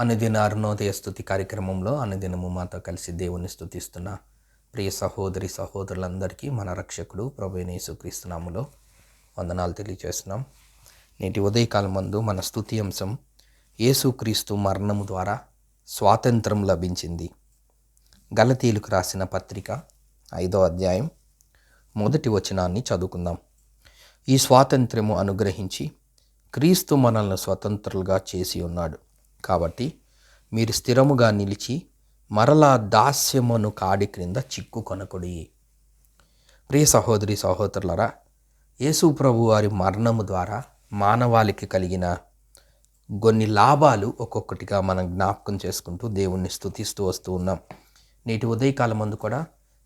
అనుదిన అరుణోదయ స్థుతి కార్యక్రమంలో అనుదినము మాతో కలిసి దేవుని స్థుతిస్తున్న ప్రియ సహోదరి సహోదరులందరికీ మన రక్షకుడు ప్రభు యేసుక్రీస్తునాములో వందనాలు తెలియజేస్తున్నాం. నేటి ఉదయకాలం మందు మన స్థుతి అంశం యేసుక్రీస్తు మరణము ద్వారా స్వాతంత్రం లభించింది. గలతీలకు రాసిన పత్రిక ఐదో అధ్యాయం మొదటి వచనాన్ని చదువుకుందాం. ఈ స్వాతంత్ర్యము అనుగ్రహించి క్రీస్తు మనల్ని స్వతంత్రులుగా చేసి ఉన్నాడు. కాబట్టి మీరు స్థిరముగా నిలిచి మరలా దాస్యమును కాడి క్రింద చిక్కు కొనకుడి ప్రియ సహోదరి సహోదరులరా యేసు ప్రభు వారి మరణము ద్వారా మానవాళికి కలిగిన కొన్ని లాభాలు ఒక్కొక్కటిగా మనం జ్ఞాపకం చేసుకుంటూ దేవుణ్ణి స్థుతిస్తూ వస్తూ ఉన్నాం. నేటి ఉదయకాలం మందు కూడా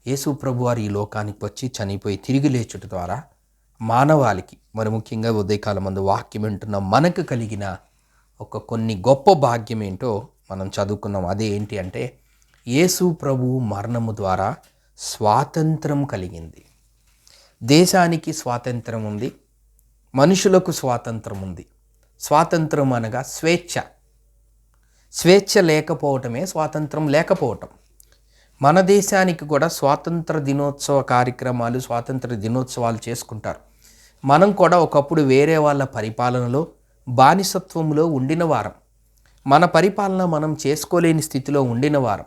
యేసు ప్రభు వారు ఈ లోకానికి వచ్చి చనిపోయి తిరిగి లేచుట ద్వారా మానవాళికి మరి ముఖ్యంగా ఉదయకాలం మందు వాక్యం వింటున్న మనకు కలిగిన ఒక కొన్ని గొప్ప భాగ్యం ఏంటో మనం చదువుకున్నాం అదే ఏంటి అంటే యేసు ప్రభు మరణము ద్వారా స్వాతంత్రం కలిగింది. దేశానికి స్వాతంత్రం ఉంది మనుషులకు స్వాతంత్రం ఉంది. స్వాతంత్రం అనగా స్వేచ్ఛ. స్వేచ్ఛ లేకపోవటమే స్వాతంత్రం లేకపోవటం. మన దేశానికి కూడా స్వాతంత్ర దినోత్సవ కార్యక్రమాలు స్వాతంత్ర దినోత్సవాలు చేసుకుంటారు. మనం కూడా ఒకప్పుడు వేరే వాళ్ళ పరిపాలనలో బానిసత్వంలో ఉండిన వారం. మన పరిపాలన మనం చేసుకోలేని స్థితిలో ఉండిన వారం.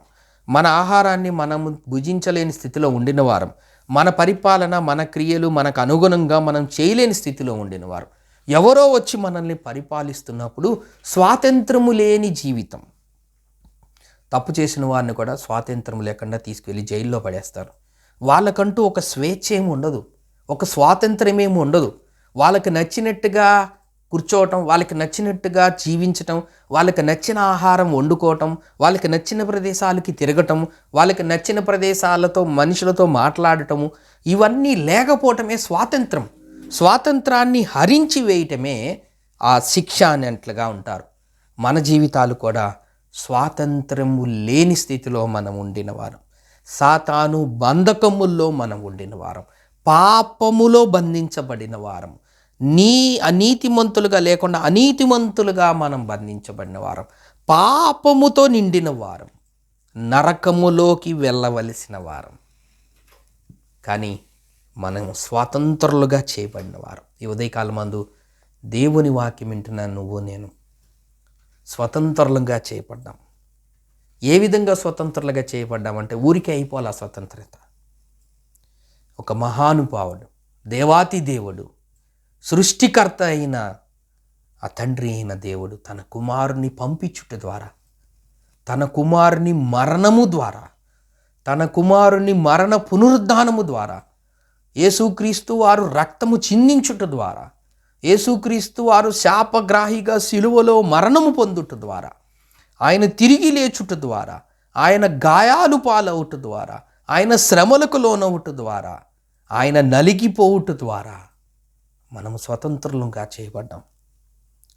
మన ఆహారాన్ని మనం భుజించలేని స్థితిలో ఉండిన వారం. మన పరిపాలన మన క్రియలు మనకు అనుగుణంగా మనం చేయలేని స్థితిలో ఉండిన వారం. ఎవరో వచ్చి మనల్ని పరిపాలిస్తున్నప్పుడు స్వాతంత్రము లేని జీవితం. తప్పు చేసిన వారిని కూడా స్వాతంత్రం లేకుండా తీసుకెళ్ళి జైల్లో పడేస్తారు. వాళ్ళకంటూ ఒక స్వేచ్ఛ ఏమి ఉండదు. ఒక స్వాతంత్రం ఏమి ఉండదు. వాళ్ళకి నచ్చినట్టుగా కూర్చోవటం వాళ్ళకి నచ్చినట్టుగా జీవించటం వాళ్ళకి నచ్చిన ఆహారం వండుకోవటం వాళ్ళకి నచ్చిన ప్రదేశాలకి తిరగటం వాళ్ళకి నచ్చిన ప్రదేశాలతో మనుషులతో మాట్లాడటము ఇవన్నీ లేకపోవటమే స్వాతంత్రం. స్వాతంత్రాన్ని హరించి వేయటమే ఆ శిక్ష అనేట్లుగా ఉంటారు. మన జీవితాలు కూడా స్వాతంత్రము లేని స్థితిలో మనం ఉండిన వారం. సాతాను బంధకముల్లో మనం ఉండిన వారం. పాపములో బంధించబడిన వారం. నీ అనీతిమంతులుగా లేకుండా అనీతిమంతులుగా మనం బంధించబడిన వారం. పాపముతో నిండిన వారం. నరకములోకి వెళ్ళవలసిన వారం. కానీ మనం స్వాతంత్రులుగా చేయబడిన వారం. ఈ ఉదయకాలం మందు దేవుని వాక్యం వింటున్నా నువ్వు నేను స్వతంత్రులుగా చేయబడ్డాం. ఏ విధంగా స్వతంత్రులుగా చేయబడ్డామంటే ఊరికే అయిపోవాలి ఆ స్వతంత్రత? ఒక మహానుభావుడు దేవాతి దేవుడు సృష్టికర్త అయిన ఆ తండ్రి అయిన దేవుడు తన కుమారుని పంపించుట ద్వారా తన కుమారుని మరణము ద్వారా తన కుమారుని మరణ పునరుద్ధానము ద్వారా యేసుక్రీస్తు వారు రక్తము చిందించుట ద్వారా యేసుక్రీస్తు వారు శాపగ్రాహిగా సిలువలో మరణము పొందుట ద్వారా ఆయన తిరిగి లేచుట ద్వారా ఆయన గాయాలు పాలవుట ద్వారా ఆయన శ్రమలకు లోనవుట ద్వారా ఆయన నలిగిపోవుట ద్వారా మనము స్వతంత్రులుగా చేయబడ్డాం.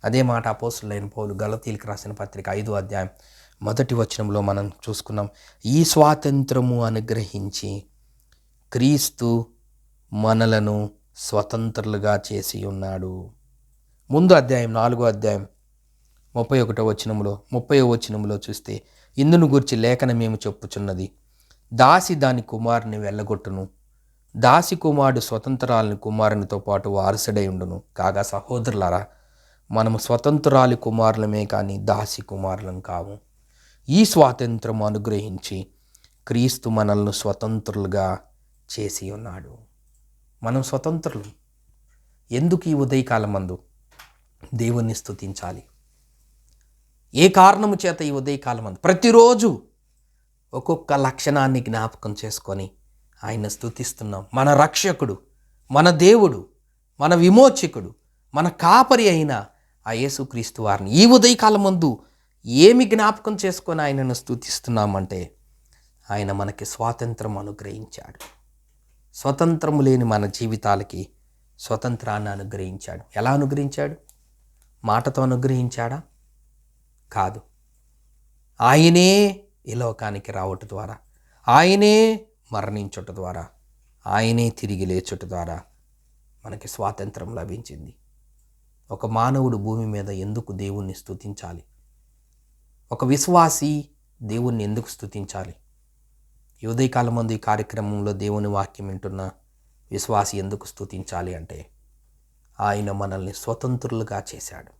అదే మాట అపోసులైన పౌలు గలతీలకు రాసిన పత్రిక ఐదో అధ్యాయం మొదటి వచనంలో మనం చూసుకున్నాం. ఈ స్వాతంత్రము అనుగ్రహించి క్రీస్తు మనలను స్వతంత్రులుగా చేసి ఉన్నాడు. ముందు అధ్యాయం నాలుగో అధ్యాయం ముప్పై ఒకటో వచనంలో ముప్పై వచనంలో చూస్తే ఇందును గురించి లేఖనమేమి చెప్పుచున్నది? దాసి దాని కుమారుని వెళ్ళగొట్టును. దాసి కుమారుడు స్వతంత్రాలని కుమారునితో పాటు వారసుడై ఉండును. కాగా సహోదరులారా మనము స్వతంత్రాలి కుమారులమే కానీ దాసి కుమారులం కాము. ఈ స్వాతంత్రం అనుగ్రహించి క్రీస్తు మనల్ని స్వతంత్రులుగా చేసి ఉన్నాడు. మనం స్వతంత్రులు. ఎందుకు ఈ ఉదయకాలం మందు దేవుణ్ణి స్థుతించాలి ఏ కారణము చేత ఈ ఉదయకాలం మందు ప్రతిరోజు ఒక్కొక్క లక్షణాన్ని జ్ఞాపకం చేసుకొని ఆయన స్థుతిస్తున్నాం మన రక్షకుడు మన దేవుడు మన విమోచకుడు మన కాపరి అయిన ఆ యేసుక్రీస్తు వారిని ఈ ఉదయకాలం ముందు ఏమి జ్ఞాపకం చేసుకొని ఆయనను స్తుతిస్తున్నామంటే ఆయన మనకి స్వాతంత్రం అనుగ్రహించాడు. స్వతంత్రం లేని మన జీవితాలకి స్వతంత్రాన్ని అనుగ్రహించాడు. ఎలా అనుగ్రహించాడు? మాటతో అనుగ్రహించాడా? కాదు. ఆయనే ఈ లోకానికి రావటం ద్వారా. ఆయనే మరణించుట ద్వారా ఆయనే తిరిగి లేచుట ద్వారా మనకి స్వాతంత్రం లభించింది. ఒక మానవుడు భూమి మీద ఎందుకు దేవుణ్ణి స్థుతించాలి ఒక విశ్వాసి దేవుణ్ణి ఎందుకు స్థుతించాలి ఈ ఉదయకాలం మందు ఈ కార్యక్రమంలో దేవుని వాక్యం వింటున్న విశ్వాసి ఎందుకు స్థుతించాలి అంటే ఆయన మనల్ని స్వతంత్రులుగా చేశాడు.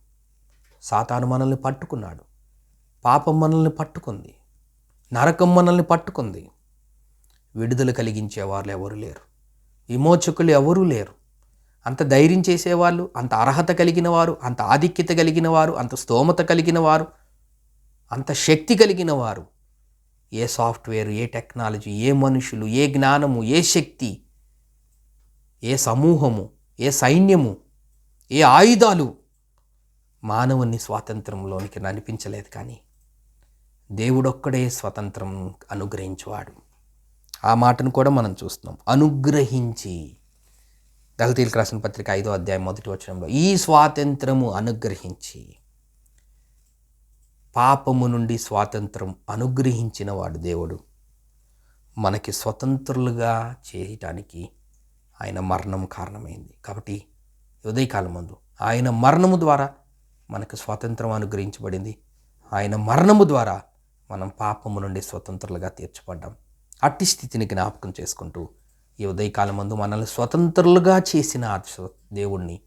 సాతాను మనల్ని పట్టుకున్నాడు. పాపం మనల్ని పట్టుకుంది. నరకం మనల్ని పట్టుకుంది. విడుదల కలిగించే వాళ్ళు ఎవరు లేరు. విమోచకులు ఎవరూ లేరు. అంత ధైర్యం చేసేవాళ్ళు అంత అర్హత కలిగిన వారు అంత ఆధిక్యత కలిగిన వారు అంత స్తోమత కలిగిన వారు అంత శక్తి కలిగిన వారు. ఏ సాఫ్ట్వేర్ ఏ టెక్నాలజీ ఏ మనుషులు ఏ జ్ఞానము ఏ శక్తి ఏ సమూహము ఏ సైన్యము ఏ ఆయుధాలు మానవుని స్వాతంత్రంలోనికి నడిపించలేదు కానీ దేవుడొక్కడే స్వతంత్రం అనుగ్రహించేవాడు. ఆ మాటను కూడా మనం చూస్తున్నాం. అనుగ్రహించి. గలతీలకు రాసిన పత్రిక ఐదో అధ్యాయం మొదటి వచనంలో ఈ స్వాతంత్రము అనుగ్రహించి. పాపము నుండి స్వాతంత్రం అనుగ్రహించిన వాడు దేవుడు. మనకి స్వతంత్రులుగా చేయటానికి ఆయన మరణం కారణమైంది. కాబట్టి ఉదయకాలం ముందు ఆయన మరణము ద్వారా మనకు స్వాతంత్రం అనుగ్రహించబడింది. ఆయన మరణము ద్వారా మనం పాపము నుండి స్వతంత్రులుగా తీర్చబడ్డాం. అట్టి స్థితిని జ్ఞాపకం చేసుకుంటూ ఈ ఉదయకాలం ముందు మనల్ని స్వతంత్రులుగా చేసిన దేవుణ్ణి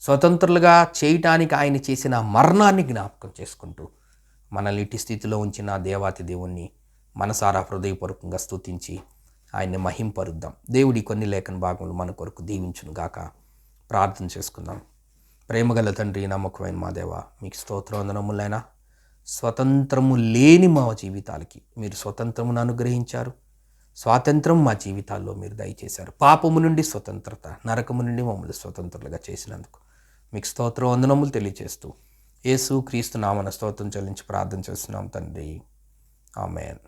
స్వతంత్రులుగా చేయటానికి ఆయన చేసిన మరణాన్ని జ్ఞాపకం చేసుకుంటూ మనల్ని ఇట్టి స్థితిలో ఉంచిన దేవాతి దేవుణ్ణి మనసారా హృదయపూర్వకంగా స్తుతించి ఆయన్ని మహింపరుద్దాం. దేవుడి కొన్ని లేఖన భాగములు మన కొరకు దీవించునుగాక. ప్రార్థన చేసుకుందాం. ప్రేమగల తండ్రి నమ్మకమైన మా దేవ మీకు స్తోత్రవందనములైనా స్వతంత్రము లేని మా జీవితాలకి మీరు స్వతంత్రమును అనుగ్రహించారు. స్వాతంత్రం మా జీవితాల్లో మీరు దయచేశారు. పాపము నుండి స్వతంత్రత నరకము నుండి మమ్మల్ని స్వతంత్రులుగా చేసినందుకు మీకు స్తోత్ర వందనములు తెలియజేస్తూ యేసు క్రీస్తు నామన స్తోత్రం చెల్లించి ప్రార్థన చేస్తున్నాం తండ్రి. ఆమెన్.